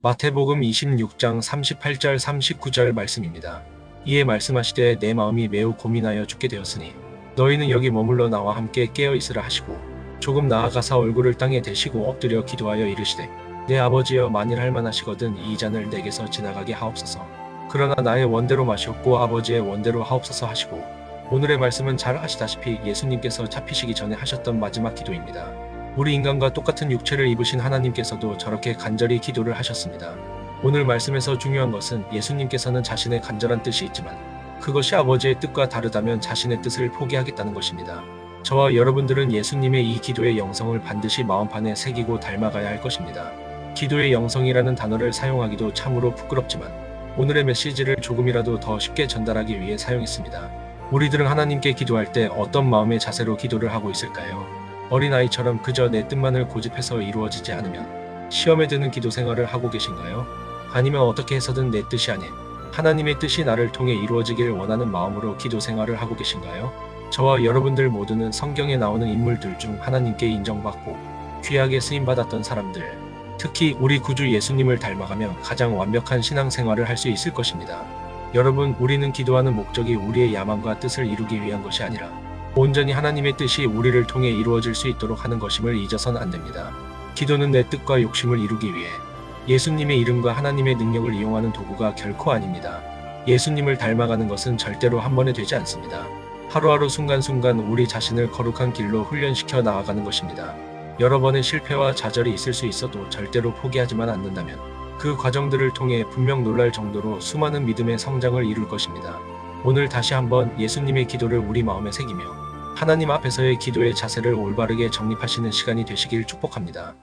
마태복음 26장 38절 39절 말씀입니다. 이에 말씀하시되 내 마음이 매우 고민하여 죽게 되었으니 너희는 여기 머물러 나와 함께 깨어 있으라 하시고 조금 나아가사 얼굴을 땅에 대시고 엎드려 기도하여 이르시되 내 아버지여 만일 할만하시거든 이 잔을 내게서 지나가게 하옵소서. 그러나 나의 원대로 마시옵고 아버지의 원대로 하옵소서 하시고 오늘의 말씀은 잘 아시다시피 예수님께서 잡히시기 전에 하셨던 마지막 기도입니다. 우리 인간과 똑같은 육체를 입으신 하나님께서도 저렇게 간절히 기도를 하셨습니다. 오늘 말씀에서 중요한 것은 예수님께서는 자신의 간절한 뜻이 있지만 그것이 아버지의 뜻과 다르다면 자신의 뜻을 포기하겠다는 것입니다. 저와 여러분들은 예수님의 이 기도의 영성을 반드시 마음판에 새기고 닮아가야 할 것입니다. 기도의 영성이라는 단어를 사용하기도 참으로 부끄럽지만 오늘의 메시지를 조금이라도 더 쉽게 전달하기 위해 사용했습니다. 우리들은 하나님께 기도할 때 어떤 마음의 자세로 기도를 하고 있을까요? 어린아이처럼 그저 내 뜻만을 고집해서 이루어지지 않으면 시험에 드는 기도 생활을 하고 계신가요? 아니면 어떻게 해서든 내 뜻이 아닌 하나님의 뜻이 나를 통해 이루어지길 원하는 마음으로 기도 생활을 하고 계신가요? 저와 여러분들 모두는 성경에 나오는 인물들 중 하나님께 인정받고 귀하게 쓰임받았던 사람들, 특히 우리 구주 예수님을 닮아가며 가장 완벽한 신앙생활을 할 수 있을 것입니다. 여러분, 우리는 기도하는 목적이 우리의 야망과 뜻을 이루기 위한 것이 아니라 온전히 하나님의 뜻이 우리를 통해 이루어질 수 있도록 하는 것임을 잊어선 안 됩니다. 기도는 내 뜻과 욕심을 이루기 위해 예수님의 이름과 하나님의 능력을 이용하는 도구가 결코 아닙니다. 예수님을 닮아가는 것은 절대로 한 번에 되지 않습니다. 하루하루 순간순간 우리 자신을 거룩한 길로 훈련시켜 나아가는 것입니다. 여러 번의 실패와 좌절이 있을 수 있어도 절대로 포기하지만 않는다면 그 과정들을 통해 분명 놀랄 정도로 수많은 믿음의 성장을 이룰 것입니다. 오늘 다시 한번 예수님의 기도를 우리 마음에 새기며 하나님 앞에서의 기도의 자세를 올바르게 정립하시는 시간이 되시길 축복합니다.